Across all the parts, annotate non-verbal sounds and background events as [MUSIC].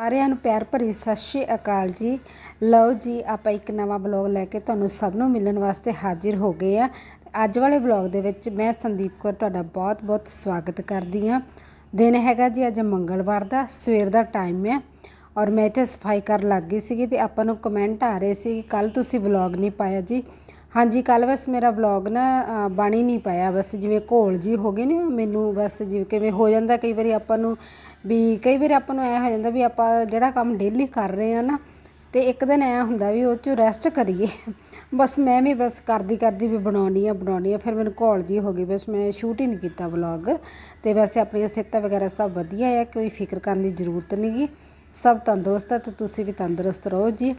ਸਾਰਿਆਂ ਨੂੰ ਪਿਆਰ ਭਰੀ ਸਤਿ ਸ਼੍ਰੀ ਅਕਾਲ ਜੀ। ਲਓ ਜੀ, ਆਪਾਂ ਇੱਕ ਨਵਾਂ ਬਲੌਗ ਲੈ ਕੇ ਤੁਹਾਨੂੰ ਸਭ ਨੂੰ ਮਿਲਣ ਵਾਸਤੇ ਹਾਜ਼ਰ ਹੋ ਗਏ ਆ। ਅੱਜ ਵਾਲੇ ਬਲੌਗ ਦੇ ਵਿੱਚ ਮੈਂ ਸੰਦੀਪ ਕੌਰ ਤੁਹਾਡਾ ਬਹੁਤ-ਬਹੁਤ ਸਵਾਗਤ ਕਰਦੀ ਆ ਦਿਨ ਹੈਗਾ ਜੀ ਅੱਜ ਮੰਗਲਵਾਰ ਦਾ, ਸਵੇਰ ਦਾ ਟਾਈਮ ਹੈ ਔਰ ਮੈਂ ਇੱਥੇ ਸਫ਼ਾਈ ਕਰਨ ਲੱਗ ਗਈ ਸੀਗੀ ਤੇ ਆਪਾਂ ਨੂੰ ਕਮੈਂਟ ਆ ਰਹੇ ਸੀ ਕਿ ਕੱਲ ਤੁਸੀਂ ਵਲੌਗ ਨਹੀਂ ਪਾਇਆ ਜੀ। ਹਾਂਜੀ ਕੱਲ ਬਸ ਮੇਰਾ ਵਲੌਗ ਨਾ ਬਣ ਹੀ ਨਹੀਂ ਪਾਇਆ। ਬਸ ਜਿਵੇਂ ਘੋਲ ਜੀ ਹੋ ਗਏ ਨੇ, ਮੈਨੂੰ ਬਸ ਜਿਵੇਂ ਕਿਵੇਂ ਹੋ ਜਾਂਦਾ, ਕਈ ਵਾਰੀ ਆਪਾਂ ਨੂੰ ਵੀ, ਕਈ ਵਾਰੀ ਆਪਾਂ ਨੂੰ ਐ ਹੋ ਜਾਂਦਾ ਵੀ ਆਪਾਂ ਜਿਹੜਾ ਕੰਮ ਡੇਲੀ ਕਰ ਰਹੇ ਆ ਨਾ, ਤੇ ਇੱਕ ਦਿਨ ਐ ਹੁੰਦਾ ਵੀ ਉਹ ਚ ਰੈਸਟ ਕਰੀਏ। ਬਸ ਮੈਂ ਵੀ ਬਸ ਕਰਦੀ ਕਰਦੀ ਵੀ ਬਣਾਉਣੀ ਆ ਬਣਾਉਣੀ ਆ, ਫਿਰ ਮੈਨੂੰ ਘੋਲ ਜੀ ਹੋ ਗਈ। ਬਸ ਮੈਂ ਸ਼ੂਟ ਹੀ ਨਹੀਂ ਕੀਤਾ ਵਲੌਗ ਤੇ ਵੈਸੇ ਆਪਣੀਆਂ ਸਿਹਤਾਂ ਵਗੈਰਾ ਸਭ ਵਧੀਆ ਹੈ ਕੋਈ ਫਿਕਰ ਕਰਨ ਦੀ ਜ਼ਰੂਰਤ ਨਹੀਂਗੀ ਸਭ ਤੰਦਰੁਸਤ ਹੈ ਤੇ ਤੁਸੀਂ ਵੀ ਤੰਦਰੁਸਤ ਰਹੋ ਜੀ।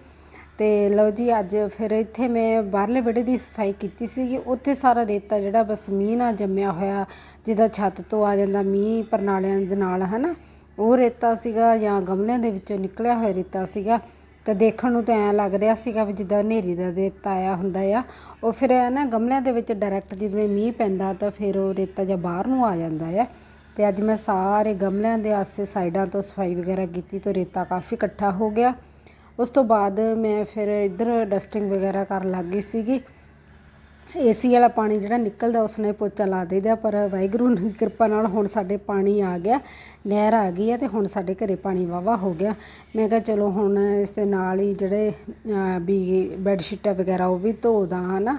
ਅਤੇ ਲਓ ਜੀ, ਅੱਜ ਫਿਰ ਇੱਥੇ ਮੈਂ ਬਾਹਰਲੇ ਵਿਹੜੇ ਦੀ ਸਫ਼ਾਈ ਕੀਤੀ ਸੀਗੀ। ਉੱਥੇ ਸਾਰਾ ਰੇਤਾ ਜਿਹੜਾ ਬਸ ਮੀਂਹ ਨਾਲ ਜੰਮਿਆ ਹੋਇਆ, ਜਿਹਦਾ ਛੱਤ ਤੋਂ ਆ ਜਾਂਦਾ ਮੀਂਹ ਪਰਨਾਲਿਆਂ ਦੇ ਨਾਲ ਹੈ ਨਾ ਉਹ ਰੇਤਾ ਸੀਗਾ ਜਾਂ ਗਮਲਿਆਂ ਦੇ ਵਿੱਚੋਂ ਨਿਕਲਿਆ ਹੋਇਆ ਰੇਤਾ ਸੀਗਾ। ਤੇ ਦੇਖਣ ਨੂੰ ਤਾਂ ਐਂ ਲੱਗ ਰਿਹਾ ਸੀਗਾ ਵੀ ਜਿੱਦਾਂ ਹਨੇਰੀ ਦਾ ਰੇਤਾ ਆਇਆ ਹੁੰਦਾ ਆ। ਉਹ ਫਿਰ ਐਂ ਨਾ ਗਮਲਿਆਂ ਦੇ ਵਿੱਚ ਡਾਇਰੈਕਟ ਜਿਵੇਂ ਮੀਂਹ ਪੈਂਦਾ ਤਾਂ ਫਿਰ ਉਹ ਰੇਤਾ ਜਾਂ ਬਾਹਰ ਨੂੰ ਆ ਜਾਂਦਾ ਆ। ਤੇ ਅੱਜ ਮੈਂ ਸਾਰੇ ਗਮਲਿਆਂ ਦੇ ਆਸੇ ਸਾਈਡਾਂ ਤੋਂ ਸਫ਼ਾਈ ਵਗੈਰਾ ਕੀਤੀ ਤਾਂ ਰੇਤਾ ਕਾਫੀ ਇਕੱਠਾ ਹੋ ਗਿਆ। ਉਸ ਤੋਂ ਬਾਅਦ ਮੈਂ ਫਿਰ ਇੱਧਰ ਡਸਟਿੰਗ ਵਗੈਰਾ ਕਰਨ ਲੱਗ ਗਈ ਸੀਗੀ। ਏਸੀ ਵਾਲਾ ਪਾਣੀ ਜਿਹੜਾ ਨਿਕਲਦਾ ਉਸਨੇ ਪੋਚਾ ਲਾ ਦੇਈਦਾ ਪਰ ਵਾਹਿਗੁਰੂ ਦੀ ਕਿਰਪਾ ਨਾਲ ਹੁਣ ਸਾਡੇ ਪਾਣੀ ਆ ਗਿਆ ਨਹਿਰ ਆ ਗਈ ਹੈ ਤੇ ਹੁਣ ਸਾਡੇ ਘਰੇ ਪਾਣੀ ਵਾਵਾ ਹੋ ਗਿਆ। ਮੈਂ ਕਿਹਾ ਚਲੋ ਹੁਣ ਇਸ ਦੇ ਨਾਲ ਹੀ ਜਿਹੜੇ ਅਹ, ਵੀ ਬੈੱਡ ਸ਼ੀਟਾਂ ਵਗੈਰਾ ਉਹ ਵੀ ਧੋ ਦਾਂ ਹਨਾ।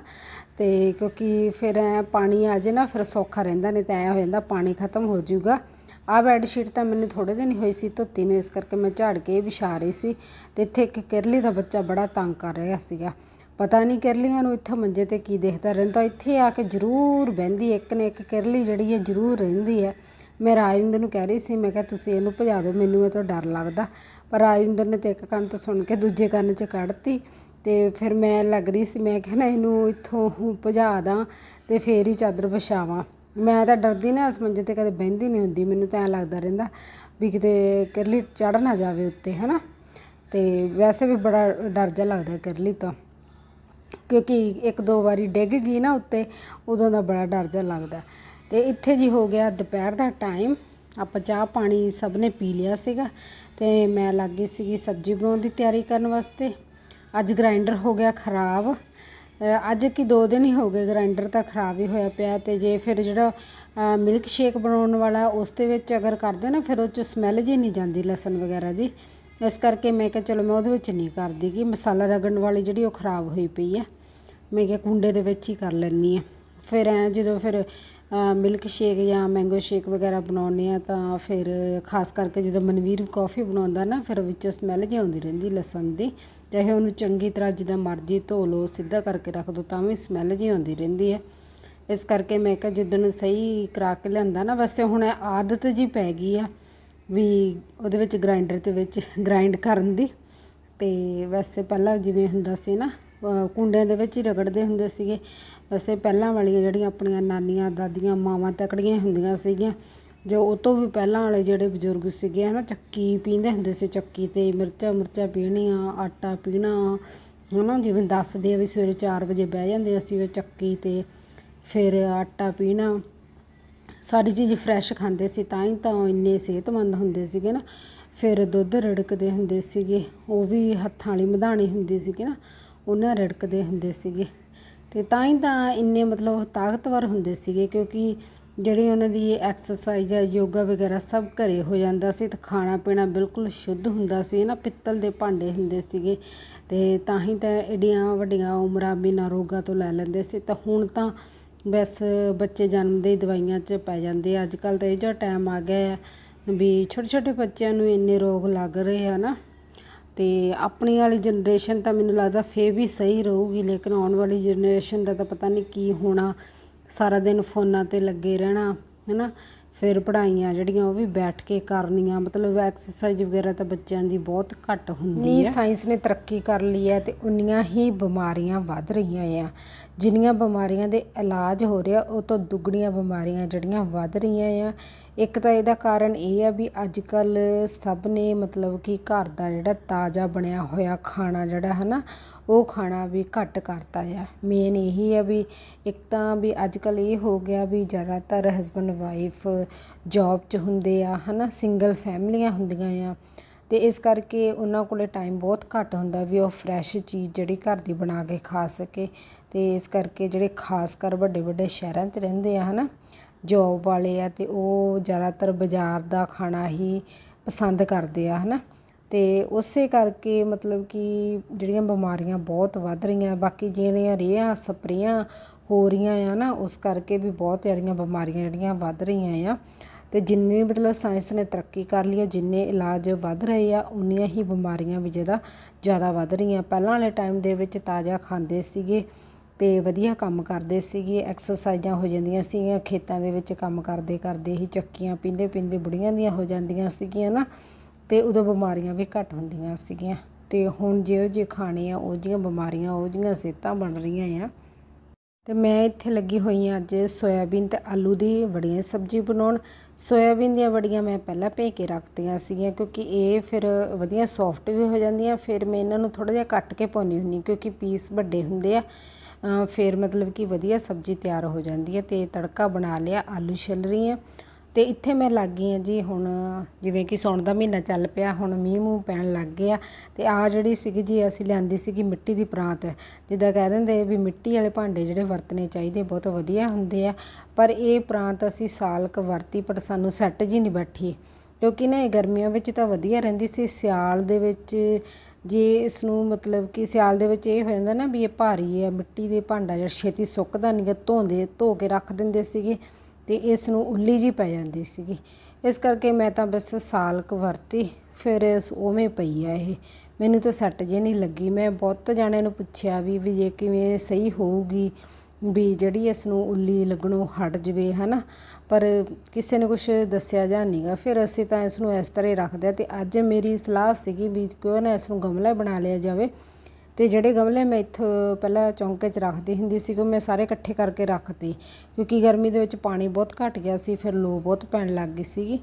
ਤੇ ਕਿਉਂਕਿ ਫਿਰ ਪਾਣੀ ਆ ਜੇ ਨਾ ਫਿਰ ਸੌਖਾ ਰਹਿੰਦਾ ਨਹੀਂ ਤਾਂ ਐ ਹੋ ਜਾਂਦਾ ਪਾਣੀ ਖਤਮ ਹੋ ਜਾਊਗਾ। ਆਹ ਬੈੱਡ ਸ਼ੀਟ ਤਾਂ ਮੈਨੂੰ ਥੋੜੇ ਦਿਨ ਹੀ ਹੋਈ ਸੀ ਧੋਤੀ ਨੂੰ, ਇਸ ਕਰਕੇ ਮੈਂ ਝਾੜ ਕੇ ਵਿਛਾ ਰਹੀ ਸੀ ਤੇ ਇੱਥੇ ਇੱਕ ਕਿਰਲੀ ਦਾ ਬੱਚਾ ਬੜਾ ਤੰਗ ਕਰ ਰਿਹਾ ਸੀਗਾ। ਪਤਾ ਨਹੀਂ ਕਿਰਲੀਆਂ ਨੂੰ ਇੱਥੇ ਮੰਜੇ ਤੇ ਕੀ ਦੇਖਦਾ ਰਹਿੰਦਾ, ਇੱਥੇ ਆ ਕੇ ਜ਼ਰੂਰ ਬਹਿੰਦੀ ਇੱਕ ਨੇ ਇੱਕ ਕਿਰਲੀ ਜਿਹੜੀ ਹੈ ਜ਼ਰੂਰ ਰਹਿੰਦੀ ਹੈ। ਮੈਂ ਰਾਜਿੰਦਰ ਨੂੰ ਕਹਿ ਰਹੀ ਸੀ, ਮੈਂ ਕਿਹਾ ਤੁਸੀਂ ਇਹਨੂੰ ਭਜਾ ਦਿਓ, ਮੈਨੂੰ ਇਹ ਤੋਂ ਡਰ ਲੱਗਦਾ। ਪਰ ਰਾਜਿੰਦਰ ਨੇ ਤੇ ਇੱਕ ਕੰਨ ਤੋਂ ਸੁਣ ਕੇ ਦੂਜੇ ਕੰਨ 'ਚ ਕੱਢਤੀ ਤੇ ਫਿਰ ਮੈਂ ਲੱਗ ਰਹੀ ਸੀ, ਮੈਂ ਕਿਹਾ ਨਾ ਇਹਨੂੰ ਇੱਥੋਂ ਭਜਾ ਦਾਂ ਤੇ ਫੇਰ ਹੀ ਚਾਦਰ ਵਿਛਾਵਾਂ। ਮੈਂ ਤਾਂ ਡਰਦੀ ਨਾ ਇਸ ਮੰਜੇ ਤੇ, ਕਦੇ ਬਹਿੰਦੀ ਨਹੀਂ ਹੁੰਦੀ। ਮੈਨੂੰ ਤਾਂ ਐਂ ਲੱਗਦਾ ਰਹਿੰਦਾ ਵੀ ਕਿਤੇ ਕਿਰਲੀ ਚੜ ਨਾ ਜਾਵੇ ਉੱਤੇ, ਹਨਾ? ਤੇ ਵੈਸੇ ਵੀ ਬੜਾ ਡਰ ਜਿਹਾ ਲੱਗਦਾ ਕਿਰਲੀ ਤੋਂ। ਕਿਉਂਕਿ ਇੱਕ ਦੋ ਵਾਰੀ ਡਿੱਗ ਗਈ ਨਾ ਉੱਤੇ, ਉਦੋਂ ਦਾ ਬੜਾ ਡਰ ਜਿਹਾ ਲੱਗਦਾ। ਤੇ ਇੱਥੇ ਜੀ ਹੋ ਗਿਆ ਦੁਪਹਿਰ ਦਾ ਟਾਈਮ। ਆਪਾਂ ਚਾਹ ਪਾਣੀ ਸਭ ਨੇ ਪੀ ਲਿਆ ਸੀਗਾ ਤੇ ਮੈਂ ਲੱਗ ਗਈ ਸੀਗੀ ਸਬਜ਼ੀ ਬਣਾਉਣ ਦੀ ਤਿਆਰੀ ਕਰਨ ਵਾਸਤੇ। ਅੱਜ ਗ੍ਰਾਈਂਡਰ ਹੋ ਗਿਆ ਖਰਾਬ। ਅੱਜ ਕੀ ਦੋ ਦਿਨ ਹੀ ਹੋ ਗਏ ਗ੍ਰਾਈਂਡਰ ਤਾਂ ਖਰਾਬ ਹੀ ਹੋਇਆ ਪਿਆ ਅਤੇ ਜੇ ਫਿਰ ਜਿਹੜਾ ਮਿਲਕ ਸ਼ੇਕ ਬਣਾਉਣ ਵਾਲਾ ਉਸ ਦੇ ਵਿੱਚ ਅਗਰ ਕਰਦੇ ਨਾ ਫਿਰ ਉਹ ਚ ਸਮੈਲ ਜੀ ਨਹੀਂ ਜਾਂਦੀ ਲਸਣ ਵਗੈਰਾ ਦੀ। ਇਸ ਕਰਕੇ ਮੈਂ ਕਿਹਾ ਚਲੋ ਮੈਂ ਉਹਦੇ ਵਿੱਚ ਨਹੀਂ ਕਰਦੀ ਕਿ ਮਸਾਲਾ ਰਗੜਨ ਵਾਲੀ ਜਿਹੜੀ ਉਹ ਖਰਾਬ ਹੋਈ ਪਈ ਹੈ ਮੈਂ ਕਿਹਾ ਕੁੰਡੇ ਦੇ ਵਿੱਚ ਹੀ ਕਰ ਲੈਣੀ ਆ। ਫਿਰ ਐ ਜਦੋਂ ਫਿਰ ਮਿਲਕ ਸ਼ੇਕ ਜਾਂ ਮੈਂਗੋ ਸ਼ੇਕ ਵਗੈਰਾ ਬਣਾਉਂਦੇ ਆ ਤਾਂ ਫਿਰ ਖਾਸ ਕਰਕੇ ਜਦੋਂ ਮਨਵੀਰ ਕਾਫੀ ਬਣਾਉਂਦਾ ਨਾ ਫਿਰ ਵਿੱਚੋਂ ਸਮੈਲ ਜਿਹੀ ਆਉਂਦੀ ਰਹਿੰਦੀ ਲਸਣ ਦੀ। ਚਾਹੇ ਉਹਨੂੰ ਚੰਗੀ ਤਰ੍ਹਾਂ ਜਿੱਦਾਂ ਮਰਜ਼ੀ ਧੋ ਲਓ, ਸਿੱਧਾ ਕਰਕੇ ਰੱਖ ਦਿਓ ਤਾਂ ਵੀ ਸਮੈਲ ਜਿਹੀ ਆਉਂਦੀ ਰਹਿੰਦੀ ਹੈ। ਇਸ ਕਰਕੇ ਮੈਂ ਕਿਹਾ ਜਿੱਦਣ ਸਹੀ ਕਰਾ ਕੇ ਲਿਆਂਦਾ ਨਾ, ਵੈਸੇ ਹੁਣ ਇਹ ਆਦਤ ਜੀ ਪੈ ਗਈ ਆ ਵੀ ਉਹਦੇ ਵਿੱਚ ਗ੍ਰਾਈਂਡਰ ਦੇ ਵਿੱਚ ਗ੍ਰਾਈਂਡ ਕਰਨ ਦੀ। ਤੇ ਵੈਸੇ ਪਹਿਲਾਂ ਜਿਵੇਂ ਹੁੰਦਾ ਸੀ ਨਾ ਕੁੰਡਿਆਂ ਦੇ ਵਿੱਚ ਹੀ ਰਗੜਦੇ ਹੁੰਦੇ ਸੀਗੇ। ਵੈਸੇ ਪਹਿਲਾਂ ਵਾਲੀਆਂ ਜਿਹੜੀਆਂ ਆਪਣੀਆਂ ਨਾਨੀਆਂ, ਦਾਦੀਆਂ, ਮਾਵਾਂ ਤਕੜੀਆਂ ਹੁੰਦੀਆਂ ਸੀਗੀਆਂ ਜੋ ਉਹ ਤੋਂ ਵੀ ਪਹਿਲਾਂ ਵਾਲੇ ਜਿਹੜੇ ਬਜ਼ੁਰਗ ਸੀਗੇ ਹੈ ਨਾ ਚੱਕੀ ਪੀਂਦੇ ਹੁੰਦੇ ਸੀ, ਚੱਕੀ ਤੇ ਮਿਰਚਾਂ ਮੁਰਚਾਂ ਪੀਣੀਆਂ, ਆਟਾ ਪੀਣਾ। ਨਾ ਜਿਵੇਂ ਦੱਸਦੇ ਆ ਵੀ ਸਵੇਰੇ ਚਾਰ ਵਜੇ ਬਹਿ ਜਾਂਦੇ ਅਸੀਂ ਚੱਕੀ ਤੇ, ਫਿਰ ਆਟਾ ਪੀਣਾ। ਸਾਰੀ ਚੀਜ਼ ਫਰੈਸ਼ ਖਾਂਦੇ ਸੀ, ਤਾਂ ਹੀ ਤਾਂ ਉਹ ਇੰਨੇ ਸਿਹਤਮੰਦ ਹੁੰਦੇ ਸੀਗੇ ਨਾ। ਫਿਰ ਦੁੱਧ ਰਿੜਕਦੇ ਹੁੰਦੇ ਸੀਗੇ, ਉਹ ਵੀ ਹੱਥਾਂ ਵਾਲੀ ਮਧਾਣੀ ਹੁੰਦੀ ਸੀਗੀ ਨਾ, ਉਹਨਾਂ ਰਿੜਕਦੇ ਹੁੰਦੇ ਸੀਗੇ। ਤੇ ਤਾਂ ਹੀ ਤਾਂ ਇੰਨੇ ਮਤਲਬ ਤਾਕਤਵਰ ਹੁੰਦੇ ਸੀਗੇ, ਕਿਉਂਕਿ ਜਿਹੜੀ ਉਹਨਾਂ ਦੀ ਐਕਸਰਸਾਈਜ਼ ਹੈ ਯੋਗਾ ਵਗੈਰਾ ਸਭ ਘਰੇ ਹੋ ਜਾਂਦਾ ਸੀ ਅਤੇ ਖਾਣਾ ਪੀਣਾ ਬਿਲਕੁਲ ਸ਼ੁੱਧ ਹੁੰਦਾ ਸੀ, ਨਾ ਪਿੱਤਲ ਦੇ ਭਾਂਡੇ ਹੁੰਦੇ ਸੀਗੇ ਅਤੇ ਤਾਂ ਹੀ ਤਾਂ ਐਡੀਆਂ ਵੱਡੀਆਂ ਉਮਰਾਂ ਬਿਨਾਂ ਰੋਗਾਂ ਤੋਂ ਲੈ ਲੈਂਦੇ ਸੀ। ਤਾਂ ਹੁਣ ਤਾਂ ਬਸ ਬੱਚੇ ਜਨਮਦੇ ਹੀ ਦਵਾਈਆਂ 'ਚ ਪੈ ਜਾਂਦੇ ਆ। ਅੱਜ ਕੱਲ੍ਹ ਤਾਂ ਇਹ ਜਿਹਾ ਟਾਈਮ ਆ ਗਿਆ ਹੈ ਵੀ ਛੋਟੇ ਛੋਟੇ ਬੱਚਿਆਂ ਨੂੰ ਇੰਨੇ ਰੋਗ ਲੱਗ ਰਹੇ ਆ ਨਾ। ਅਤੇ ਆਪਣੀ ਵਾਲੀ ਜਨਰੇਸ਼ਨ ਤਾਂ ਮੈਨੂੰ ਲੱਗਦਾ ਫੇਰ ਵੀ ਸਹੀ ਰਹੂਗੀ, ਲੇਕਿਨ ਆਉਣ ਵਾਲੀ ਜਨਰੇਸ਼ਨ ਦਾ ਤਾਂ ਪਤਾ ਨਹੀਂ ਕੀ ਹੋਣਾ। ਸਾਰਾ ਦਿਨ ਫੋਨਾਂ ਤੇ ਲੱਗੇ ਰਹਿਣਾ ਹੈਨਾ? ਫਿਰ ਪੜ੍ਹਾਈਆਂ ਜਿਹੜੀਆਂ ਉਹ ਵੀ ਬੈਠ ਕੇ ਕਰਨੀਆਂ ਮਤਲਬ ਐਕਸਰਸਾਈਜ਼ ਵਗੈਰਾ ਤਾਂ ਬੱਚਿਆਂ ਦੀ ਬਹੁਤ ਘੱਟ ਹੁੰਦੀ ਹੈ ਸਾਇੰਸ ਨੇ ਤਰੱਕੀ ਕਰ ਲਈ ਹੈ ਤੇ ਉਨੀਆਂ ਹੀ ਬਿਮਾਰੀਆਂ ਵੱਧ ਰਹੀਆਂ ਆ। ਜਿੰਨੀਆਂ ਬਿਮਾਰੀਆਂ ਦੇ ਇਲਾਜ ਹੋ ਰਿਹਾ ਉਹ ਤੋਂ ਦੁੱਗਣੀਆਂ ਬਿਮਾਰੀਆਂ ਜਿਹੜੀਆਂ ਵੱਧ ਰਹੀਆਂ ਆ। ਇੱਕ ਤਾਂ ਇਹਦਾ ਕਾਰਨ ਇਹ ਆ ਵੀ ਅੱਜ ਕੱਲ ਸਭ ਨੇ ਮਤਲਬ ਕਿ ਘਰ ਦਾ ਜਿਹੜਾ ਤਾਜ਼ਾ ਬਣਿਆ ਹੋਇਆ ਖਾਣਾ ਜਿਹੜਾ ਹੈ ਨਾ ਉਹ ਖਾਣਾ ਵੀ ਘੱਟ ਕਰਤਾ ਆ। ਮੇਨ ਇਹੀ ਆ ਵੀ ਇੱਕ ਤਾਂ ਵੀ ਅੱਜ ਕੱਲ ਇਹ ਹੋ ਗਿਆ ਵੀ ਜ਼ਿਆਦਾਤਰ ਹਸਬੰਡ ਵਾਈਫ ਜੌਬ 'ਚ ਹੁੰਦੇ ਆ ਹਨਾ ਸਿੰਗਲ ਫੈਮਲੀਆਂ ਹੁੰਦੀਆਂ ਆ। ਤੇ ਇਸ ਕਰਕੇ ਉਹਨਾਂ ਕੋਲੇ ਟਾਈਮ ਬਹੁਤ ਘੱਟ ਹੁੰਦਾ ਵੀ ਉਹ ਫਰੈਸ਼ ਚੀਜ਼ ਜਿਹੜੀ ਘਰ ਦੀ ਬਣਾ ਕੇ ਖਾ ਸਕੇ। ਤੇ ਇਸ ਕਰਕੇ ਜਿਹੜੇ ਖਾਸ ਕਰ ਵੱਡੇ ਵੱਡੇ ਸ਼ਹਿਰਾਂ 'ਚ ਰਹਿੰਦੇ ਆ ਹਨਾ ਜੋਬ ਵਾਲੇ ਆ ਅਤੇ ਉਹ ਜ਼ਿਆਦਾਤਰ ਬਾਜ਼ਾਰ ਦਾ ਖਾਣਾ ਹੀ ਪਸੰਦ ਕਰਦੇ ਆ ਹੈ ਨਾ ਅਤੇ ਉਸੇ ਕਰਕੇ ਮਤਲਬ ਕਿ ਜਿਹੜੀਆਂ ਬਿਮਾਰੀਆਂ ਬਹੁਤ ਵੱਧ ਰਹੀਆਂ, ਬਾਕੀ ਜਿਹੜੀਆਂ ਰੇਹਾਂ, ਸਪਰੇਆਂ ਹੋ ਰਹੀਆਂ ਆ ਨਾ, ਉਸ ਕਰਕੇ ਵੀ ਬਹੁਤ ਸਾਰੀਆਂ ਬਿਮਾਰੀਆਂ ਜਿਹੜੀਆਂ ਵੱਧ ਰਹੀਆਂ ਆ। ਅਤੇ ਜਿੰਨੇ ਮਤਲਬ ਸਾਇੰਸ ਨੇ ਤਰੱਕੀ ਕਰ ਲਈ ਹੈ ਜਿੰਨੇ ਇਲਾਜ ਵੱਧ ਰਹੇ ਆ, ਉਨੀਆਂ ਹੀ ਬਿਮਾਰੀਆਂ ਵੀ ਜਿਹਦਾ ਜ਼ਿਆਦਾ ਵੱਧ ਰਹੀਆਂ। ਪਹਿਲਾਂ ਵਾਲੇ ਟਾਈਮ ਦੇ ਵਿੱਚ ਤਾਜ਼ਾ ਖਾਂਦੇ ਸੀਗੇ। ਤੇ ਵਧੀਆ ਕੰਮ ਕਰਦੇ ਸੀਗੇ ਐਕਸਰਸਾਈਜ਼ਾਂ ਹੋ ਜਾਂਦੀਆਂ ਸੀਗੀਆਂ, ਖੇਤਾਂ ਦੇ ਵਿੱਚ ਕੰਮ ਕਰਦੇ ਕਰਦੇ ਹੀ ਚੱਕੀਆਂ ਪੀਂਦੇ ਪੀਂਦੇ ਬੁੜੀਆਂ ਦੀਆਂ ਹੋ ਜਾਂਦੀਆਂ ਸੀਗੀਆਂ ਨਾ, ਤੇ ਉਦੋਂ ਬਿਮਾਰੀਆਂ ਵੀ ਘੱਟ ਹੁੰਦੀਆਂ ਸੀਗੀਆਂ। ਤੇ ਹੁਣ ਜਿਹੋ ਜਿਹੇ ਖਾਣੇ ਆ, ਉਹ ਜੀਆਂ ਬਿਮਾਰੀਆਂ, ਉਹ ਜੀਆਂ ਸਿਹਤਾਂ ਬਣ ਰਹੀਆਂ ਆ। ਤੇ ਮੈਂ ਇੱਥੇ ਲੱਗੀ ਹੋਈ ਹਾਂ ਅੱਜ ਸੋਇਆਬੀਨ ਤੇ ਆਲੂ ਦੀ ਵੜੀਆਂ ਸਬਜ਼ੀ ਬਣਾਉਣ। ਸੋਇਆਬੀਨ ਦੀਆਂ ਵੜੀਆਂ ਮੈਂ ਪਹਿਲਾਂ ਭੇ ਕੇ ਰੱਖਤੀਆਂ ਸੀਗੀਆਂ, ਕਿਉਂਕਿ ਇਹ ਫਿਰ ਵਧੀਆ ਸੌਫਟ ਵੀ ਹੋ ਜਾਂਦੀਆਂ, ਫਿਰ ਮੈਂ ਇਹਨਾਂ ਨੂੰ ਥੋੜਾ ਜਿਹਾ ਕੱਟ ਕੇ ਪਾਉਣੀ ਹੁੰਦੀ ਕਿਉਂਕਿ ਪੀਸ ਵੱਡੇ ਹੁੰਦੇ ਆ। ਫਿਰ ਮਤਲਬ ਕਿ ਵਧੀਆ ਸਬਜ਼ੀ ਤਿਆਰ ਹੋ ਜਾਂਦੀ ਹੈ ਤੇ ਤੜਕਾ ਬਣਾ ਲਿਆ, ਆਲੂ ਛਿੱਲ ਰਹੀ ਹਾਂ। ਤੇ ਇੱਥੇ ਮੈਂ ਲੱਗ ਗਈ ਹਾਂ ਜੀ ਹੁਣ, ਜਿਵੇਂ ਕਿ ਸੌਣ ਦਾ ਮਹੀਨਾ ਚੱਲ ਪਿਆ, ਹੁਣ ਮੀਂਹ ਮੂੰਹ ਪੈਣ ਲੱਗ ਗਿਆ। ਤੇ ਆ ਜਿਹੜੀ ਸੀਗੀ ਜੀ, ਅਸੀਂ ਲਿਆਂਦੀ ਸੀਗੀ ਮਿੱਟੀ ਦੀ ਪਰਾਤ। ਜਿੱਦਾਂ ਕਹਿ ਦਿੰਦੇ ਵੀ ਮਿੱਟੀ ਵਾਲੇ ਭਾਂਡੇ ਜਿਹੜੇ ਵਰਤਣੇ ਚਾਹੀਦੇ, ਬਹੁਤ ਵਧੀਆ ਹੁੰਦੇ ਆ। ਪਰ ਇਹ ਪਰਾਤ ਅਸੀਂ ਸਾਲ ਕ ਵਰਤੀ, ਪਰ ਸਾਨੂੰ ਸੈੱਟ ਜੀ ਨਹੀਂ ਬੈਠੀ। ਕਿਉਂਕਿ ਨਾ ਇਹ ਗਰਮੀਆਂ ਵਿੱਚ ਤਾਂ ਵਧੀਆ ਰਹਿੰਦੀ ਸੀ, ਸਿਆਲ ਦੇ ਵਿੱਚ ਜੇ ਇਸ ਨੂੰ ਮਤਲਬ ਕਿ ਸਿਆਲ ਦੇ ਵਿੱਚ ਇਹ ਹੋ ਜਾਂਦਾ ਨਾ ਵੀ ਇਹ ਭਾਰੀ ਹੈ, ਮਿੱਟੀ ਦੇ ਭਾਂਡਾ ਜਿਹੜਾ ਛੇਤੀ ਸੁੱਕਦਾ ਨਹੀਂ ਗਾ ਧੋਂਦੇ, ਧੋ ਕੇ ਰੱਖ ਦਿੰਦੇ ਸੀਗੇ ਤੇ ਇਸ ਨੂੰ ਉੱਲੀ ਜੀ ਪੈ ਜਾਂਦੀ ਸੀਗੀ। ਇਸ ਕਰਕੇ ਮੈਂ ਤਾਂ ਬਸ ਸਾਲ ਕੁ ਵਰਤੀ, ਫਿਰ ਉਵੇਂ ਪਈ ਆ ਇਹ। ਮੈਨੂੰ ਤਾਂ ਸੱਟ ਜੇ ਨਹੀਂ ਲੱਗੀ। ਮੈਂ ਬਹੁਤ ਜਾਣਿਆਂ ਨੂੰ ਪੁੱਛਿਆ ਵੀ ਵੀ ਜੇ ਕਿਵੇਂ ਸਹੀ ਹੋਊਗੀ। ਵੀ ਜਿਹੜੀ ਇਸ ਨੂੰ ਉੱਲੀ ਲੱਗਣੋਂ ਹਟ ਜਵੇ, ਹਨਾ? ਪਰ ਕਿਸੇ ਨੇ ਕੁਝ ਦੱਸਿਆ ਜਾਂ ਨਹੀਂਗਾ ਫਿਰ ਅਸੀਂ ਤਾਂ ਇਸ ਨੂੰ ਇਸ ਤਰ੍ਹਾਂ ਹੀ ਰੱਖਦੇ ਆ ਤੇ ਅੱਜ ਮੇਰੀ ਸਲਾਹ ਸੀਗੀ ਵੀ ਕਿਉਂ ਨਾ ਇਸ ਨੂੰ ਗਮਲਾ ਬਣਾ ਲਿਆ ਜਾਵੇ। ਤੇ ਜਿਹੜੇ ਗਮਲੇ ਮੈਂ ਇੱਥੋਂ ਪਹਿਲਾਂ ਚੌਂਕੇ 'ਚ ਰੱਖਦੀ ਹੁੰਦੀ ਸੀ, ਉਹ ਮੈਂ ਸਾਰੇ ਇਕੱਠੇ ਕਰਕੇ ਰੱਖਤੀ। ਕਿਉਂਕਿ ਗਰਮੀ ਦੇ ਵਿੱਚ ਪਾਣੀ ਬਹੁਤ ਘਟ ਗਿਆ ਸੀ, ਫਿਰ ਲੋ ਬਹੁਤ ਪੈਣ ਲੱਗ ਗਈ ਸੀਗੀ।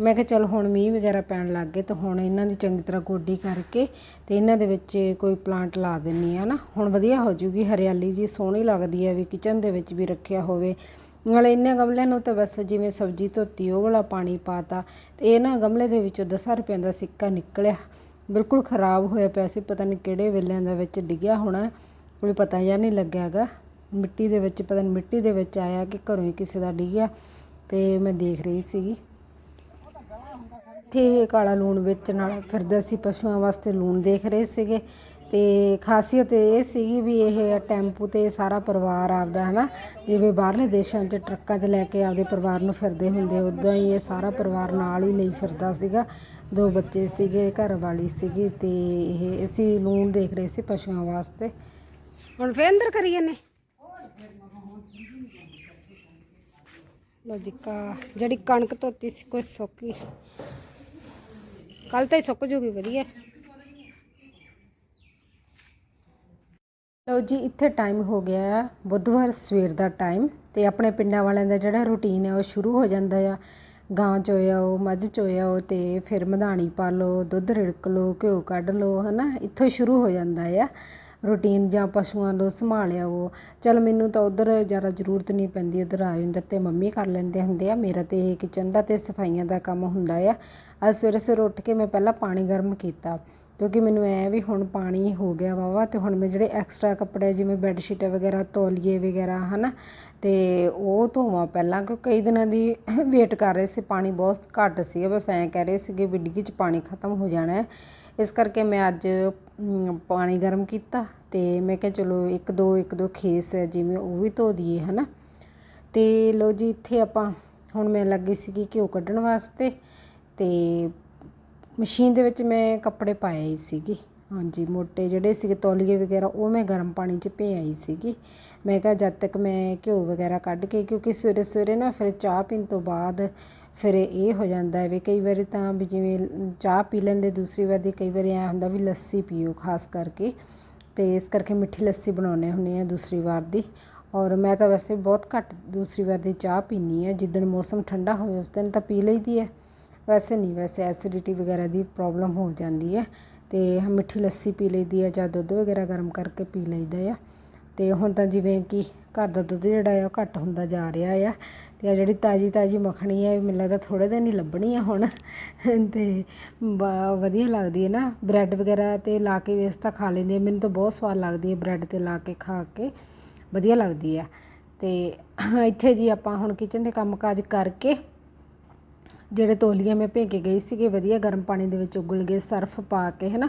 ਮੈਂ ਕਿਹਾ ਚਲ ਹੁਣ ਮੀਂਹ ਵਗੈਰਾ ਪੈਣ ਲੱਗ ਗਏ ਤਾਂ ਹੁਣ ਇਹਨਾਂ ਦੀ ਚੰਗੀ ਤਰ੍ਹਾਂ ਗੋਡੀ ਕਰਕੇ ਤੇ ਇਹਨਾਂ ਦੇ ਵਿੱਚ ਕੋਈ ਪਲਾਂਟ ਲਾ ਦਿੰਨੀ ਆ ਨਾ ਹੁਣ ਵਧੀਆ ਹੋ ਜੂਗੀ, ਹਰਿਆਲੀ ਜੀ ਸੋਹਣੀ ਲੱਗਦੀ ਹੈ, ਵੀ ਕਿਚਨ ਦੇ ਵਿੱਚ ਵੀ ਰੱਖਿਆ ਹੋਵੇ। ਨਾਲੇ ਇਹਨਾਂ ਗਮਲਿਆਂ ਨੂੰ ਤਾਂ ਬਸ ਜਿਵੇਂ ਸਬਜ਼ੀ ਧੋਤੀ, ਉਹ ਵਾਲਾ ਪਾਣੀ ਪਾਤਾ, ਤੇ ਇਹ ਨਾ ਗਮਲੇ ਦੇ ਵਿੱਚੋਂ 10 ਰੁਪਏ ਦਾ ਸਿੱਕਾ ਨਿਕਲਿਆ। ਬਿਲਕੁਲ ਖਰਾਬ ਹੋਇਆ ਪਿਆ ਸੀ, ਪਤਾ ਨਹੀਂ ਕਿਹੜੇ ਵੇਲਿਆਂ ਦਾ ਵਿੱਚ ਡਿੱਗਿਆ ਹੋਣਾ, ਕੋਈ ਪਤਾ ਜਾਂ ਨਹੀਂ ਲੱਗਿਆਗਾ ਮਿੱਟੀ ਦੇ ਵਿੱਚ, ਪਤਾ ਨਹੀਂ ਮਿੱਟੀ ਦੇ ਵਿੱਚ ਆਇਆ ਕਿ ਘਰੋਂ ਹੀ ਕਿਸੇ ਦਾ ਡਿੱਗਿਆ, ਤੇ ਮੈਂ ਦੇਖ ਰਹੀ ਸੀਗੀ। ਇੱਥੇ ਇਹ ਕਾਲਾ ਲੂਣ ਵੇਚਣ ਵਾਲਾ ਫਿਰਦਾ ਸੀ, ਪਸ਼ੂਆਂ ਵਾਸਤੇ ਲੂਣ ਦੇਖ ਰਹੇ ਸੀਗੇ। ਤੇ ਖਾਸੀਅਤ ਇਹ ਸੀਗੀ ਵੀ ਇਹ ਟੈਂਪੂ ਤੇ ਸਾਰਾ ਪਰਿਵਾਰ ਆਪਦਾ, ਹਨਾ, ਜਿਵੇਂ ਬਾਹਰਲੇ ਦੇਸ਼ਾਂ 'ਚ ਟਰੱਕਾਂ 'ਚ ਲੈ ਕੇ ਆਪਦੇ ਪਰਿਵਾਰ ਨੂੰ ਫਿਰਦੇ ਹੁੰਦੇ ਉਦਾਂ ਹੀ ਇਹ ਸਾਰਾ ਪਰਿਵਾਰ ਨਾਲ ਹੀ ਲਈ ਫਿਰਦਾ ਸੀਗਾ। ਦੋ ਬੱਚੇ ਸੀਗੇ, ਘਰ ਵਾਲੀ ਸੀਗੀ ਤੇ ਇਹ, ਅਸੀਂ ਲੂਣ ਦੇਖ ਰਹੇ ਸੀ ਪਸ਼ੂਆਂ ਵਾਸਤੇ। ਹੁਣ ਫੇਰ ਅੰਦਰ ਕਰੀਏ ਜਾਂਦੇ। ਲੋ ਜੀ, ਕਾ ਜਿਹੜੀ ਕਣਕ ਧੋਤੀ ਸੀ, ਕੋਈ ਸੁੱਕ ਕੱਲ ਤਾਂ ਹੀ ਸੁੱਕ ਜੂਗੀ, ਵਧੀਆ। ਲਓ ਜੀ, ਇੱਥੇ ਟਾਈਮ ਹੋ ਗਿਆ ਆ। ਬੁੱਧਵਾਰ ਸਵੇਰ ਦਾ ਟਾਈਮ ਤੇ ਆਪਣੇ ਪਿੰਡਾਂ ਵਾਲਿਆਂ ਦਾ ਜਿਹੜਾ ਰੁਟੀਨ ਹੈ ਉਹ ਸ਼ੁਰੂ ਹੋ ਜਾਂਦਾ ਆ। ਗਾਂ ਚੋਇਆ ਉਹ, ਮੱਝ ਚੋਇਆ ਉਹ ਤੇ ਫਿਰ ਮਧਾਣੀ ਪਾ ਲਓ, ਦੁੱਧ ਰਿੜਕ ਲਓ, ਘਿਓ ਕੱਢ ਲਓ, ਹਨਾ? ਇੱਥੋਂ ਸ਼ੁਰੂ ਹੋ ਜਾਂਦਾ ਆ। ਰੂਟੀਨ ਜਾਂ ਪਸ਼ੂਆਂ ਨੂੰ ਸੰਭਾਲਿਆ ਉਹ ਚਲ ਮੈਨੂੰ ਤਾਂ ਉਧਰ ਜ਼ਿਆਦਾ ਜ਼ਰੂਰਤ ਨਹੀਂ ਪੈਂਦੀ, ਉਧਰ ਰਾਜਿੰਦਰ ਤੇ ਮੰਮੀ ਕਰ ਲੈਂਦੇ ਹੁੰਦੇ ਆ। ਮੇਰਾ ਤੇ ਕਿਚਨ ਦਾ ਤੇ ਸਫਾਈਆਂ ਦਾ ਕੰਮ ਹੁੰਦਾ ਆ। ਅੱਜ ਸਵੇਰੇ ਸਵੇਰੇ ਉੱਠ ਕੇ ਮੈਂ ਪਹਿਲਾਂ ਪਾਣੀ ਗਰਮ ਕੀਤਾ, ਕਿਉਂਕਿ ਮੈਨੂੰ ਐ ਵੀ ਹੁਣ ਪਾਣੀ ਹੋ ਗਿਆ ਵਾਵਾ ਤੇ ਹੁਣ ਮੈਂ ਜਿਹੜੇ ਐਕਸਟਰਾ ਕੱਪੜੇ ਜਿਵੇਂ ਬੈੱਡ ਸ਼ੀਟ ਵਗੈਰਾ, ਤੌਲੀਏ ਵਗੈਰਾ, ਹਨਾ, ਤੇ ਉਹ ਧੋਵਾਂ ਪਹਿਲਾਂ, ਕਿਉਂਕਿ ਕਈ ਦਿਨਾਂ ਦੀ [COUGHS] ਵੇਟ ਕਰ ਰਹੇ ਸੀ, ਪਾਣੀ ਬਹੁਤ ਘੱਟ ਸੀ ਬਸ ਐਂ ਕਹਿ ਰਹੇ ਸੀਗੇ ਵੀ ਡਿੱਗੀ 'ਚ ਪਾਣੀ ਖਤਮ ਹੋ ਜਾਣਾ ਹੈ। ਇਸ ਕਰਕੇ ਮੈਂ ਅੱਜ ਪਾਣੀ ਗਰਮ ਕੀਤਾ ਤੇ ਮੈਂ ਕਿਹਾ ਚਲੋ ਇੱਕ ਦੋ ਇੱਕ ਦੋ ਖੇਸ ਹੈ, ਜਿਵੇਂ ਉਹ ਵੀ ਧੋ ਦਈਏ, ਹਨਾ। ਤੇ ਲੋ ਜੀ, ਇੱਥੇ ਆਪਾਂ, ਹੁਣ ਮੈਂ ਲੱਗੀ ਸੀਗੀ ਘਿਓ ਕੱਢਣ ਵਾਸਤੇ। ਤੇ ਮਸ਼ੀਨ ਦੇ ਵਿੱਚ ਮੈਂ ਕੱਪੜੇ ਪਾਏ ਹੀ ਸੀਗੀ। ਹਾਂਜੀ, ਮੋਟੇ ਜਿਹੜੇ ਸੀਗੇ, ਤੌਲੀਏ ਵਗੈਰਾ, ਉਹ ਮੈਂ ਗਰਮ ਪਾਣੀ 'ਚ ਭੇ ਆਈ ਸੀਗੀ। ਮੈਂ ਕਿਹਾ, ਜਦ ਤੱਕ ਮੈਂ ਘਿਓ ਵਗੈਰਾ ਕੱਢ ਕੇ, ਕਿਉਂਕਿ ਸਵੇਰੇ ਸਵੇਰੇ ਨਾ ਫਿਰ ਚਾਹ ਪੀਣ ਤੋਂ ਬਾਅਦ ਫਿਰ ਇਹ ਹੋ ਜਾਂਦਾ ਵੀ ਕਈ ਵਾਰੀ ਤਾਂ ਵੀ ਜਿਵੇਂ ਚਾਹ ਪੀ ਲੈਂਦੇ, ਦੂਸਰੀ ਵਾਰ ਦੀ ਕਈ ਵਾਰੀ ਐ ਹੁੰਦਾ ਵੀ ਲੱਸੀ ਪੀਓ ਖਾਸ ਕਰਕੇ। ਤੇ ਇਸ ਕਰਕੇ ਮਿੱਠੀ ਲੱਸੀ ਬਣਾਉਣੇ ਹੁੰਦੇ ਆ ਦੂਸਰੀ ਵਾਰ ਦੀ। ਔਰ ਮੈਂ ਤਾਂ ਵੈਸੇ ਬਹੁਤ ਘੱਟ ਦੂਸਰੀ ਵਾਰ ਦੀ ਚਾਹ ਪੀਨੀ ਹੈ। ਜਿੱਦਣ ਮੌਸਮ ਠੰਡਾ ਹੋਵੇ, ਉਸ ਦਿਨ ਤਾਂ ਪੀ ਲਈਦੀ ਹੈ। ਵੈਸੇ ਨਹੀਂ, ਵੈਸੇ ਐਸਿਡਿਟੀ ਵਗੈਰਾ ਦੀ ਪ੍ਰੋਬਲਮ ਹੋ ਜਾਂਦੀ ਹੈ ਤੇ ਮਿੱਠੀ ਲੱਸੀ ਪੀ ਲਈਦੀ ਹੈ ਜਾਂ ਦੁੱਧ ਵਗੈਰਾ ਗਰਮ ਕਰਕੇ ਪੀ ਲਈਦਾ ਆ। ਤੇ ਹੁਣ ਤਾਂ ਜਿਵੇਂ ਕਿ ਘਰ ਦਾ ਦੁੱਧ ਜਿਹੜਾ ਆ ਉਹ ਘੱਟ ਹੁੰਦਾ ਜਾ ਰਿਹਾ ਆ ਤੇ ਆ ਜਿਹੜੀ ਤਾਜੀ ਤਾਜੀ ਮੱਖਣੀ ਹੈ ਮੈਨੂੰ ਲੱਗਦਾ ਥੋੜੇ ਦਿਨ ਹੀ ਲੱਭਣੀ ਆ ਹੁਣ। [LAUGHS] ਤੇ ਬ- ਵਧੀਆ ਲੱਗਦੀ ਹੈ ਨਾ ਬ੍ਰੈਡ ਵਗੈਰਾ ਤੇ ਲਾ ਕੇ ਵੇਸ ਤਾਂ ਖਾ ਲੈਂਦੀ ਆ ਮੈਨੂੰ ਤਾਂ ਬਹੁਤ ਸਵਾਦ ਲੱਗਦੀ ਹੈ ਬ੍ਰੈਡ ਤੇ ਲਾ ਕੇ ਖਾ ਕੇ, ਵਧੀਆ ਲੱਗਦੀ ਆ ਤੇ ਇੱਥੇ ਜੀ ਆਪਾਂ ਹੁਣ ਕਿਚਨ ਦੇ ਕੰਮ ਕਾਜ ਕਰਕੇ ਜਿਹੜੇ ਤੋਲੀਏ ਮੈਂ ਭੇਕੇ ਗਈ ਸੀਗੇ, ਵਧੀਆ ਗਰਮ ਪਾਣੀ ਦੇ ਵਿੱਚ ਉਗਲ ਗਏ, ਸਰਫ ਪਾ ਕੇ, ਹਨਾ।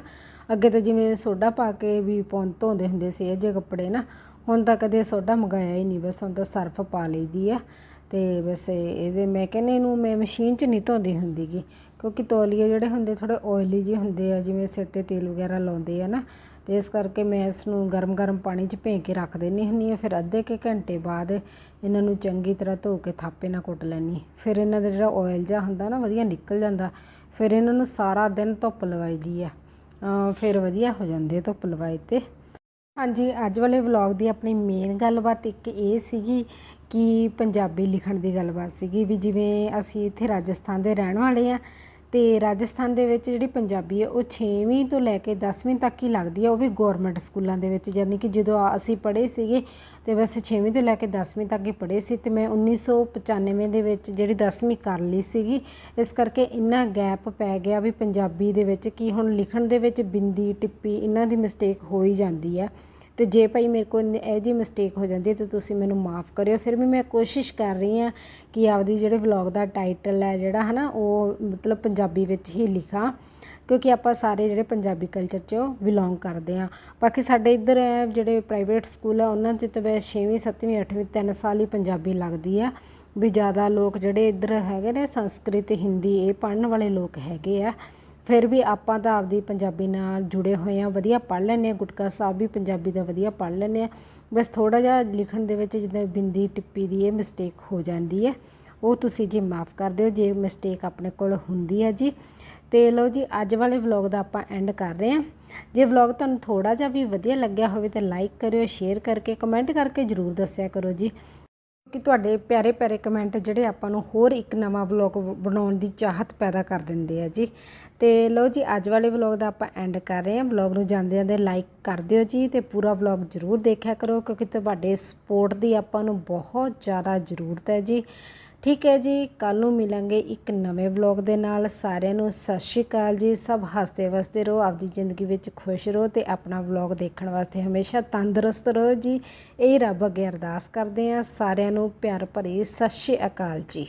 ਅੱਗੇ ਤਾਂ ਜਿਵੇਂ ਸੋਡਾ ਪਾ ਕੇ ਵੀ ਪੌਂ, ਧੋਂਦੇ ਹੁੰਦੇ ਸੀ ਇਹ ਜੇ ਕੱਪੜੇ, ਨਾ। ਹੁਣ ਤਾਂ ਕਦੇ ਸੋਡਾ ਮੰਗਾਇਆ ਹੀ ਨਹੀਂ, ਬਸ ਹੁਣ ਤਾਂ ਸਰਫ ਪਾ ਲਈਦੀ ਆ। ਤੇ ਬਸ ਇਹਦੇ ਮੈਂ ਕਹਿੰਨੇ ਇਹਨੂੰ ਮੈਂ ਮਸ਼ੀਨ 'ਚ ਨਹੀਂ ਧੋਂਦੀ ਹੁੰਦੀਗੀ ਕਿਉਂਕਿ ਤੌਲੀਏ ਜਿਹੜੇ ਹੁੰਦੇ ਥੋੜੇ ਆਇਲੀ ਜਿਹੇ ਹੁੰਦੇ ਆ, ਜਿਵੇਂ ਸਿਰ ਤੇ ਤੇਲ ਵਗੈਰਾ ਲਾਉਂਦੇ ਆ, ਨਾ। ਇਸ ਕਰਕੇ ਮੈਂ ਇਸ ਨੂੰ ਗਰਮ-ਗਰਮ ਪਾਣੀ 'ਚ ਭੇ ਕੇ ਰੱਖ ਦਿੰਦੀ ਹੁੰਦੀ ਹਾਂ। ਫਿਰ ਅੱਧੇ ਕੁ ਘੰਟੇ ਬਾਅਦ ਇਹਨਾਂ ਨੂੰ ਚੰਗੀ ਤਰ੍ਹਾਂ ਧੋ ਕੇ ਥਾਪੇ ਨਾਲ ਕੁੱਟ ਲੈਣੀ ਫਿਰ ਇਹਨਾਂ ਦਾ ਜਿਹੜਾ ਆਇਲ ਜਿਹਾ ਹੁੰਦਾ ਨਾ, ਵਧੀਆ ਨਿਕਲ ਜਾਂਦਾ। ਫਿਰ ਇਹਨਾਂ ਨੂੰ ਸਾਰਾ ਦਿਨ ਧੁੱਪ ਲਵਾਈਦੀ ਆ। ਅਹ ਫਿਰ ਵਧੀਆ ਹੋ ਜਾਂਦੇ ਧੁੱਪ ਲਵਾਏ ਤੇ। ਹਾਂਜੀ, ਅੱਜ ਵਾਲੇ ਵਲੌਗ ਦੀ ਆਪਣੀ ਮੇਨ ਗੱਲਬਾਤ ਇੱਕ ਇਹ ਸੀਗੀ ਕਿ ਪੰਜਾਬੀ ਲਿਖਣ ਦੀ ਗੱਲਬਾਤ ਸੀਗੀ ਵੀ ਜਿਵੇਂ ਅਸੀਂ ਇੱਥੇ ਰਾਜਸਥਾਨ ਦੇ ਰਹਿਣ ਵਾਲੇ ਆ ਤੇ ਰਾਜਸਥਾਨ ਦੇ ਵਿੱਚ ਜਿਹੜੀ ਪੰਜਾਬੀ ਹੈ, ਉਹ 6ਵੀਂ ਤੋਂ ਲੈ ਕੇ 10ਵੀਂ ਤੱਕ ਹੀ ਲੱਗਦੀ ਹੈ, ਉਹ ਵੀ ਗਵਰਨਮੈਂਟ ਸਕੂਲਾਂ ਦੇ ਵਿੱਚ, ਯਾਨੀ ਕਿ ਜਦੋਂ ਅਸੀਂ ਪੜ੍ਹੇ ਸੀਗੇ ਤੇ ਬਸ 6ਵੀਂ ਤੋਂ ਲੈ ਕੇ 10ਵੀਂ ਤੱਕ ਹੀ ਪੜ੍ਹੇ ਸੀ ਤੇ ਮੈਂ 1995 ਦੇ ਵਿੱਚ ਜਿਹੜੀ 10ਵੀਂ ਕਰ ਲਈ ਸੀਗੀ, ਇਸ ਕਰਕੇ ਇੰਨਾ ਗੈਪ ਪੈ ਗਿਆ ਵੀ ਪੰਜਾਬੀ ਦੇ ਵਿੱਚ ਕੀ ਹੁਣ ਲਿਖਣ ਦੇ ਵਿੱਚ ਬਿੰਦੀ, ਟਿੱਪੀ, ਇਹਨਾਂ ਦੀ ਮਿਸਟੇਕ ਹੋ ਹੀ ਜਾਂਦੀ ਹੈ। ਤੇ ਜੇ ਭਾਈ ਮੇਰੇ ਕੋਲ ਇਹ ਜੀ ਮਿਸਟੇਕ ਹੋ ਜਾਂਦੀ ਹੈ ਤੇ ਤੁਸੀਂ ਮੈਨੂੰ ਮਾਫ ਕਰਿਓ। ਫਿਰ ਵੀ ਮੈਂ ਕੋਸ਼ਿਸ਼ ਕਰ ਰਹੀ ਹਾਂ ਕਿ ਆਪਦੀ ਜਿਹੜੇ ਵਲੌਗ ਦਾ ਟਾਈਟਲ ਹੈ ਜਿਹੜਾ ਹਨਾ, ਉਹ ਮਤਲਬ ਪੰਜਾਬੀ ਵਿੱਚ ਹੀ ਲਿਖਾਂ, ਕਿਉਂਕਿ ਆਪਾਂ ਸਾਰੇ ਜਿਹੜੇ ਪੰਜਾਬੀ ਕਲਚਰ 'ਚੋਂ ਬਿਲੋਂਗ ਕਰਦੇ ਆ ਬਾਕੀ ਸਾਡੇ ਇੱਧਰ ਜਿਹੜੇ ਪ੍ਰਾਈਵੇਟ ਸਕੂਲ ਆ, ਉਹਨਾਂ 'ਚ ਤਾਂ ਵੈਸੇ 6ਵੀਂ 7ਵੀਂ 8ਵੀਂ 3 ਸਾਲ ਹੀ ਪੰਜਾਬੀ ਲੱਗਦੀ ਆ। ਵੀ ਜ਼ਿਆਦਾ ਲੋਕ ਜਿਹੜੇ ਇੱਧਰ ਹੈਗੇ ਨੇ, ਸੰਸਕ੍ਰਿਤ, ਹਿੰਦੀ ਇਹ ਪੜ੍ਹਨ ਵਾਲੇ ਲੋਕ ਹੈਗੇ ਆ। ਫਿਰ ਵੀ ਆਪਾਂ ਤਾਂ ਆਪਦੀ ਪੰਜਾਬੀ ਨਾਲ ਜੁੜੇ ਹੋਏ ਆ ਵਧੀਆ ਪੜ੍ਹ ਲੈਂਦੇ ਹਾਂ। ਗੁਟਕਾ ਸਾਹਿਬ ਵੀ ਪੰਜਾਬੀ ਦਾ ਵਧੀਆ ਪੜ੍ਹ ਲੈਂਦੇ ਹਾਂ। ਬਸ ਥੋੜ੍ਹਾ ਜਿਹਾ ਲਿਖਣ ਦੇ ਵਿੱਚ ਜਿੱਦਾਂ ਬਿੰਦੀ ਟਿੱਪੀ ਦੀ ਇਹ ਮਿਸਟੇਕ ਹੋ ਜਾਂਦੀ ਹੈ। ਉਹ ਤੁਸੀਂ ਜੀ ਮਾਫ ਕਰ ਦਿਓ, ਜੇ ਮਿਸਟੇਕ ਆਪਣੇ ਕੋਲ ਹੁੰਦੀ ਹੈ ਜੀ। ਤੇ ਲਓ ਜੀ, ਅੱਜ ਵਾਲੇ ਵਲੌਗ ਦਾ ਆਪਾਂ ਐਂਡ ਕਰ ਰਹੇ ਹਾਂ। ਜੇ ਵਲੌਗ ਤੁਹਾਨੂੰ ਥੋੜਾ ਜਿਹਾ ਵੀ ਵਧੀਆ ਲੱਗਿਆ ਹੋਵੇ ਤਾਂ ਲਾਈਕ ਕਰਿਓ ਸ਼ੇਅਰ ਕਰਕੇ ਕਮੈਂਟ ਕਰਕੇ ਜਰੂਰ ਦੱਸਿਆ ਕਰੋ ਜੀ। ਕਿ ਤੁਹਾਡੇ ਪਿਆਰੇ ਪਿਆਰੇ ਕਮੈਂਟ ਜਿਹੜੇ ਆਪਾਂ ਨੂੰ ਹੋਰ ਇੱਕ ਨਵਾਂ ਵਲੌਗ ਬਣਾਉਣ ਦੀ ਚਾਹਤ ਪੈਦਾ ਕਰ ਦਿੰਦੇ ਆ ਜੀ। ਤੇ ਲਓ ਜੀ, ਅੱਜ ਵਾਲੇ ਵਲੌਗ ਦਾ ਆਪਾਂ ਐਂਡ ਕਰ ਰਹੇ ਹਾਂ। ਵਲੌਗ ਨੂੰ ਜਾਂਦੇ ਜਾਂਦੇ ਲਾਈਕ ਕਰ ਦਿਓ ਜੀ ਤੇ ਪੂਰਾ ਵਲੌਗ ਜਰੂਰ ਦੇਖਿਆ ਕਰੋ ਕਿਉਂਕਿ ਤੁਹਾਡੇ ਸਪੋਰਟ ਦੀ ਆਪਾਂ ਨੂੰ ਬਹੁਤ ਜ਼ਿਆਦਾ ਜ਼ਰੂਰਤ ਹੈ ਜੀ। ਠੀਕ ਹੈ ਜੀ ਕੱਲ ਨੂੰ ਮਿਲਾਂਗੇ ਇੱਕ ਨਵੇਂ ਵਲੌਗ ਦੇ ਨਾਲ। ਸਾਰਿਆਂ ਨੂੰ ਸਤਿ ਸ਼੍ਰੀ ਅਕਾਲ ਜੀ। ਸਭ ਹੱਸਦੇ ਵਸਦੇ ਰਹੋ, ਆਪਦੀ ਜ਼ਿੰਦਗੀ ਵਿੱਚ ਖੁਸ਼ ਰਹੋ ਤੇ ਆਪਣਾ ਵਲੌਗ ਦੇਖਣ ਵਾਸਤੇ ਹਮੇਸ਼ਾ ਤੰਦਰੁਸਤ ਰਹੋ ਜੀ। ਇਹ ਰੱਬ ਅੱਗੇ ਅਰਦਾਸ ਕਰਦੇ ਆ ਸਾਰਿਆਂ ਨੂੰ ਪਿਆਰ ਭਰੀ ਸਤਿ ਸ਼੍ਰੀ ਅਕਾਲ ਜੀ।